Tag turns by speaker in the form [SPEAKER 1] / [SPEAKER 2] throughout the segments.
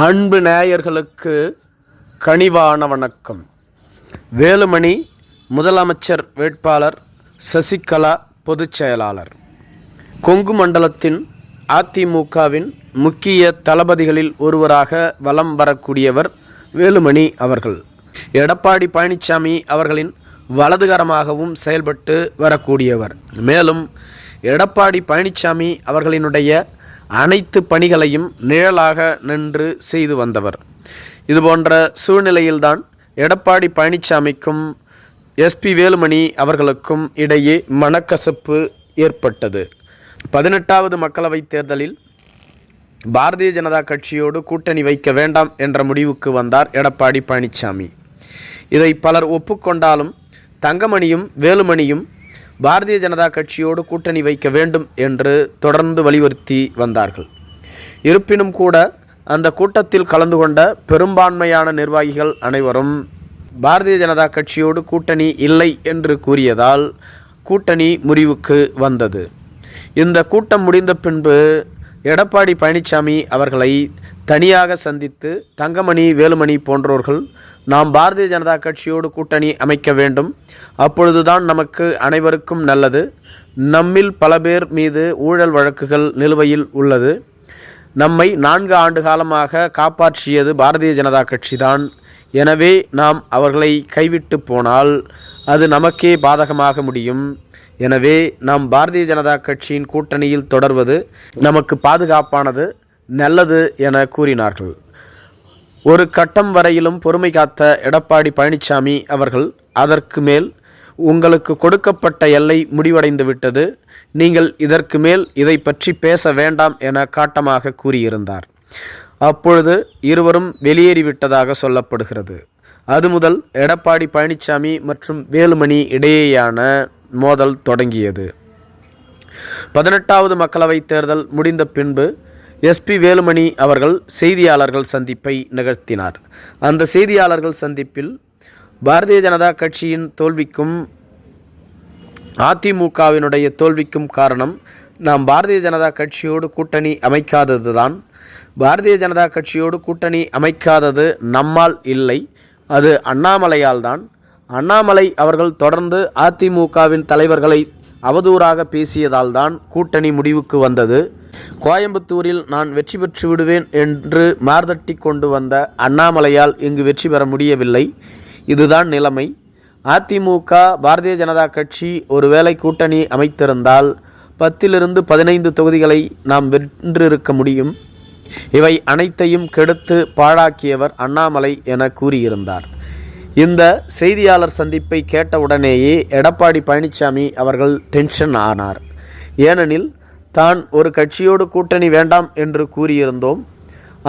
[SPEAKER 1] அன்பு நேயர்களுக்கு கனிவான வணக்கம். வேலுமணி முதலமைச்சர் வேட்பாளர் சசிகலா பொதுச் செயலாளர். கொங்கு மண்டலத்தின் அதிமுகவின் முக்கிய தளபதிகளில் ஒருவராக வலம் வரக்கூடியவர் வேலுமணி அவர்கள். எடப்பாடி பழனிசாமி அவர்களின் வலதுகரமாகவும் செயல்பட்டு வரக்கூடியவர். மேலும் எடப்பாடி பழனிசாமி அவர்களினுடைய அனைத்து பணிகளையும் நிழலாக நின்று செய்து வந்தவர். இதுபோன்ற சூழ்நிலையில்தான் எடப்பாடி பழனிசாமிக்கும் எஸ்பி வேலுமணி அவர்களுக்கும் இடையே மனக்கசப்பு ஏற்பட்டது. பதினெட்டாவது மக்களவைத் தேர்தலில் பாரதிய ஜனதா கட்சியோடு கூட்டணி வைக்க வேண்டாம் என்ற முடிவுக்கு வந்தார் எடப்பாடி பழனிசாமி இதை பலர் ஒப்புக்கொண்டாலும் தங்கமணியும் வேலுமணியும் பாரதிய ஜனதா கட்சியோடு கூட்டணி வைக்க வேண்டும் என்று தொடர்ந்து வலியுறுத்தி வந்தார்கள். இருப்பினும் கூட அந்த கூட்டத்தில் கலந்து கொண்ட பெரும்பான்மையான நிர்வாகிகள் அனைவரும் பாரதிய ஜனதா கட்சியோடு கூட்டணி இல்லை என்று கூறியதால் கூட்டணி முறிவுக்கு வந்தது. இந்த கூட்டம் முடிந்த பின்பு எடப்பாடி பழனிசாமி அவர்களை தனியாக சந்தித்து தங்கமணி வேலுமணி போன்றோர்கள் நாம் பாரதிய ஜனதா கட்சியோடு கூட்டணி அமைக்க வேண்டும். அப்பொழுதுதான் நமக்கு அனைவருக்கும் நல்லது. நம்மில் பல பேர் மீது ஊழல் வழக்குகள் நிலுவையில் உள்ளது. நம்மை நான்கு ஆண்டு காலமாக காப்பாற்றியது பாரதிய ஜனதா கட்சிதான். எனவே நாம் அவர்களை கைவிட்டு போனால் அது நமக்கே பாதகமாக முடியும். எனவே நாம் பாரதிய ஜனதா கட்சியின் கூட்டணியில் தொடர்வது நமக்கு பாதுகாப்பானது நல்லது என கூறினார்கள். ஒரு கட்டம் வரையிலும் பொறுமை காத்த எடப்பாடி பழனிசாமி அவர்கள் அதற்கு மேல் உங்களுக்கு கொடுக்கப்பட்ட எல்லை முடிவடைந்து விட்டது. நீங்கள் இதற்கு மேல் இதை பற்றி பேச வேண்டாம் என காட்டமாக கூறியிருந்தார். அப்பொழுது இருவரும் வெளியேறிவிட்டதாக சொல்லப்படுகிறது. அது முதல் எடப்பாடி பழனிசாமி மற்றும் வேலுமணி இடையேயான மோதல் தொடங்கியது. பதினெட்டாவது மக்களவைத் தேர்தல் முடிந்த பின்பு எஸ்பி வேலுமணி அவர்கள் செய்தியாளர்கள் சந்திப்பை நிகழ்த்தினார். அந்த செய்தியாளர்கள் சந்திப்பில் பாரதிய ஜனதா கட்சியின் தோல்விக்கும் அதிமுகவினுடைய தோல்விக்கும் காரணம் நாம் பாரதிய ஜனதா கட்சியோடு கூட்டணி அமைக்காதது தான் பாரதிய ஜனதா கட்சியோடு கூட்டணி அமைக்காதது நம்மால் இல்லை. அது அண்ணாமலையால் தான் அண்ணாமலை அவர்கள் தொடர்ந்து அதிமுகவின் தலைவர்களை அவதூறாக பேசியதால் தான் கூட்டணி முடிவுக்கு வந்தது. கோயம்புத்தூரில் நான் வெற்றி பெற்று விடுவேன் என்று மார்தட்டி கொண்டு வந்த அண்ணாமலையால் இங்கு வெற்றி பெற முடியவில்லை. இதுதான் நிலைமை. அதிமுக பாரதிய ஜனதா கட்சி ஒருவேளை கூட்டணி அமைத்திருந்தால் பத்திலிருந்து பதினைந்து தொகுதிகளை நாம் வென்றிருக்க முடியும். இவை அனைத்தையும் கெடுத்து பாழாக்கியவர் அண்ணாமலை என கூறியிருந்தார். இந்த செய்தியாளர் சந்திப்பை கேட்டவுடனேயே எடப்பாடி பழனிசாமி அவர்கள் டென்ஷன் ஆனார். ஏனெனில் தான் ஒரு கட்சியோடு கூட்டணி வேண்டாம் என்று கூறியிருந்தோம்.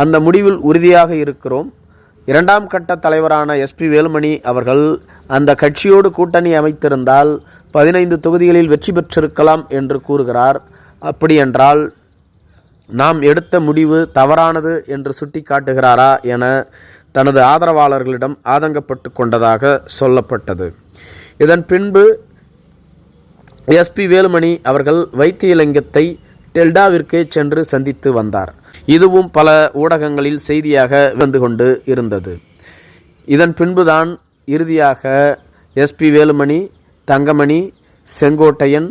[SPEAKER 1] அந்த முடிவில் உறுதியாக இருக்கிறோம். இரண்டாம் கட்ட தலைவரான எஸ்பி வேலுமணி அவர்கள் அந்த கட்சியோடு கூட்டணி அமைத்திருந்தால் பதினைந்து தொகுதிகளில் வெற்றி பெற்றிருக்கலாம் என்று கூறுகிறார். அப்படியென்றால் நாம் எடுத்த முடிவு தவறானது என்று சுட்டி காட்டுகிறாரா என தனது ஆதரவாளர்களிடம் ஆதங்கப்பட்டு கொண்டதாக சொல்லப்பட்டது. இதன் பின்பு எஸ்பி வேலுமணி அவர்கள் வைத்தியலிங்கத்தை டெல்டாவிற்கே சென்று சந்தித்து வந்தார். இதுவும் பல ஊடகங்களில் செய்தியாக வந்து கொண்டு இருந்தது. இதன் பின்புதான் இறுதியாக SP Velumani Thangamani Sengottaiyan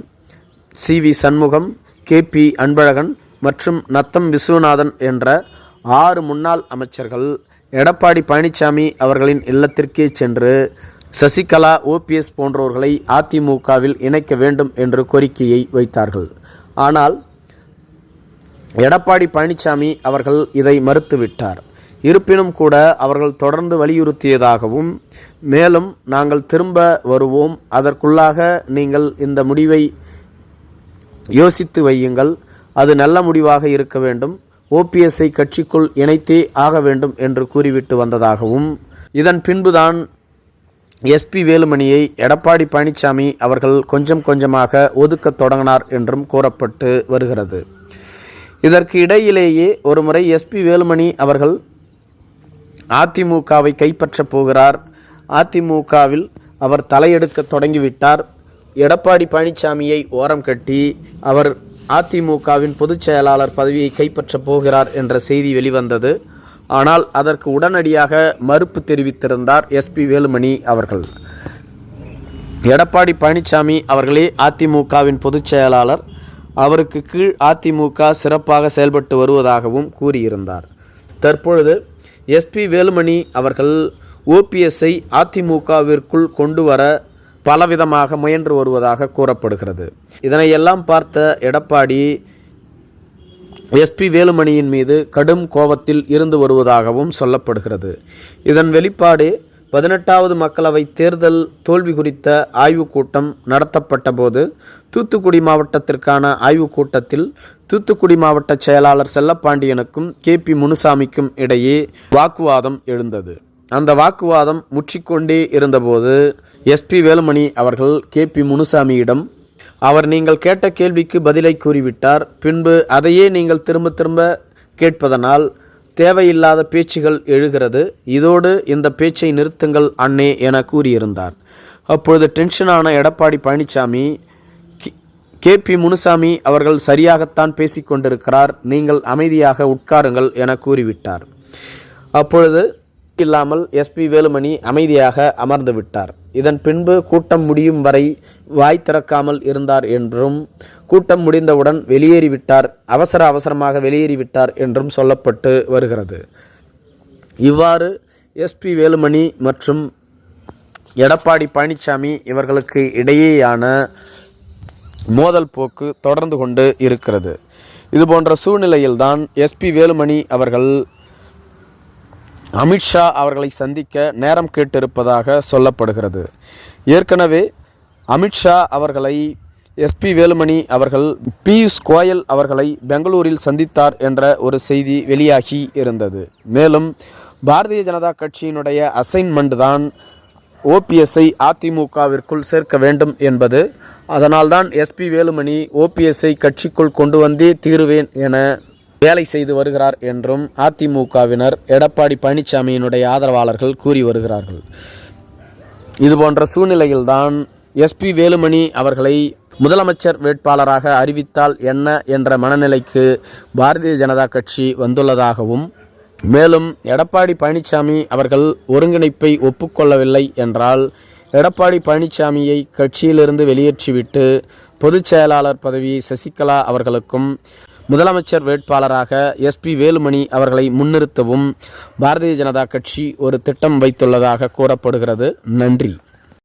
[SPEAKER 1] C V Shanmugam K P Anbazhagan மற்றும் நத்தம் விஸ்வநாதன் என்ற ஆறு முன்னாள் அமைச்சர்கள் எடப்பாடி பழனிசாமி அவர்களின் இல்லத்திற்கே சென்று சசிகலா ஓபிஎஸ் போன்றவர்களை அதிமுகவில் இணைக்க வேண்டும் என்று கோரிக்கையை வைத்தார்கள். ஆனால் எடப்பாடி பழனிசாமி அவர்கள் இதை மறுத்துவிட்டார். இருப்பினும் கூட அவர்கள் தொடர்ந்து வலியுறுத்தியதாகவும் மேலும் நாங்கள் திரும்ப வருவோம் அதற்குள்ளாக நீங்கள் இந்த முடிவை யோசித்து வையுங்கள் அது நல்ல முடிவாக இருக்க வேண்டும் ஓபிஎஸ்ஐ கட்சிக்குள் இணைத்தே ஆக வேண்டும் என்று கூறிவிட்டு வந்ததாகவும் இதன் பின்புதான் எஸ்பி வேலுமணியை எடப்பாடி பழனிசாமி அவர்கள் கொஞ்சம் கொஞ்சமாக ஒதுக்கத் தொடங்கினார் என்றும் கூறப்பட்டு வருகிறது. இதற்கு இடையிலேயே ஒருமுறை எஸ்பி வேலுமணி அவர்கள் அதிமுகவை கைப்பற்றப் போகிறார். அதிமுகவில் அவர் தலையெடுக்க தொடங்கிவிட்டார். எடப்பாடி பழனிசாமியை ஓரம் கட்டி அவர் அதிமுகவின் பொதுச் செயலாளர் பதவியை கைப்பற்றப் போகிறார் என்ற செய்தி வெளிவந்தது. ஆனால் அதற்கு உடனடியாக மறுப்பு தெரிவித்திருந்தார் எஸ்பி வேலுமணி அவர்கள். எடப்பாடி பழனிசாமி அவர்களே அதிமுகவின் பொதுச் செயலாளர் அவருக்கு கீழ் அதிமுக சிறப்பாக செயல்பட்டு வருவதாகவும் கூறியிருந்தார். தற்பொழுது எஸ்பி வேலுமணி அவர்கள் ஓபிஎஸ்ஐ அதிமுகவிற்குள் கொண்டு வர பலவிதமாக முயன்று வருவதாக கூறப்படுகிறது. இதனையெல்லாம் பார்த்த எடப்பாடி எஸ்பி வேலுமணியின் மீது கடும் கோபத்தில் இருந்து வருவதாகவும் சொல்லப்படுகிறது. இதன் வெளிப்பாடு பதினெட்டாவது மக்களவை தேர்தல் தோல்வி குறித்த ஆய்வுக் கூட்டம் நடத்தப்பட்ட போது தூத்துக்குடி மாவட்டத்திற்கான ஆய்வுக் கூட்டத்தில் தூத்துக்குடி மாவட்ட செயலாளர் செல்லப்பாண்டியனுக்கும் கே பி முனுசாமிக்கும் இடையே வாக்குவாதம் எழுந்தது. அந்த வாக்குவாதம் முற்றிக்கொண்டே இருந்தபோது எஸ்பி வேலுமணி அவர்கள் கே பி முனுசாமியிடம் அவர் நீங்கள் கேட்ட கேள்விக்கு பதிலை கூறிவிட்டார். பின்பு அதையே நீங்கள் திரும்ப திரும்ப கேட்பதனால் தேவையில்லாத பேச்சுகள் எழுகிறது. இதோடு இந்த பேச்சை நிறுத்துங்கள் அண்ணே என கூறியிருந்தார். அப்பொழுது டென்ஷனான எடப்பாடி பழனிசாமி கே பி முனுசாமி அவர்கள் சரியாகத்தான் பேசிக்கொண்டிருக்கிறார் நீங்கள் அமைதியாக உட்காருங்கள் என கூறிவிட்டார். அப்பொழுது இல்லாமல் எஸ்பி வேலுமணி அமைதியாக அமர்ந்து விட்டார். இதன் பின்பு கூட்டம் முடியும் வரை வாய் திறக்காமல் இருந்தார் என்றும் கூட்டம் முடிந்தவுடன் வெளியேறிவிட்டார் அவசர அவசரமாக வெளியேறிவிட்டார் என்றும் சொல்லப்பட்டு வருகிறது. இவ்வாறு எஸ்பி வேலுமணி மற்றும் எடப்பாடி பழனிசாமி இவர்களுக்கு இடையேயான மோதல் போக்கு தொடர்ந்து கொண்டு இருக்கிறது. இது போன்ற சூழ்நிலையில்தான் எஸ்பி வேலுமணி அவர்கள் அமித்ஷா அவர்களை சந்திக்க நேரம் கேட்டிருப்பதாக சொல்லப்படுகிறது. ஏற்கனவே அமித்ஷா அவர்களை எஸ்பி வேலுமணி அவர்கள் பியூஷ் கோயல் அவர்களை பெங்களூரில் சந்தித்தார் என்ற ஒரு செய்தி வெளியாகி இருந்தது. மேலும் பாரதிய ஜனதா கட்சியினுடைய அசைன்மெண்ட் தான் ஓபிஎஸ்ஐ அதிமுகவிற்குள் சேர்க்க வேண்டும் என்பது. அதனால்தான் எஸ்பி வேலுமணி ஓபிஎஸ்ஐ கட்சிக்குள் கொண்டு வந்தே தீருவேன் என வேலை செய்து வருகிறார் என்றும் அதிமுகவினர் எடப்பாடி பழனிசாமியினுடைய ஆதரவாளர்கள் கூறி வருகிறார்கள். இதுபோன்ற சூழ்நிலையில்தான் எஸ்பி வேலுமணி அவர்களை முதலமைச்சர் வேட்பாளராக அறிவித்தால் என்ன என்ற மனநிலைக்கு பாரதிய ஜனதா கட்சி வந்துள்ளதாகவும் மேலும் எடப்பாடி பழனிசாமி அவர்கள் ஒருங்கிணைப்பை ஒப்புக்கொள்ளவில்லை என்றால் எடப்பாடி பழனிசாமியை கட்சியிலிருந்து வெளியேற்றிவிட்டு பொதுச் செயலாளர் பதவி சசிகலா அவர்களுக்கும் முதலமைச்சர் வேட்பாளராக எஸ்பி வேலுமணி அவர்களை முன்னிறுத்தவும் பாரதிய ஜனதா கட்சி ஒரு திட்டம் வைத்துள்ளதாக கூறப்படுகிறது. நன்றி.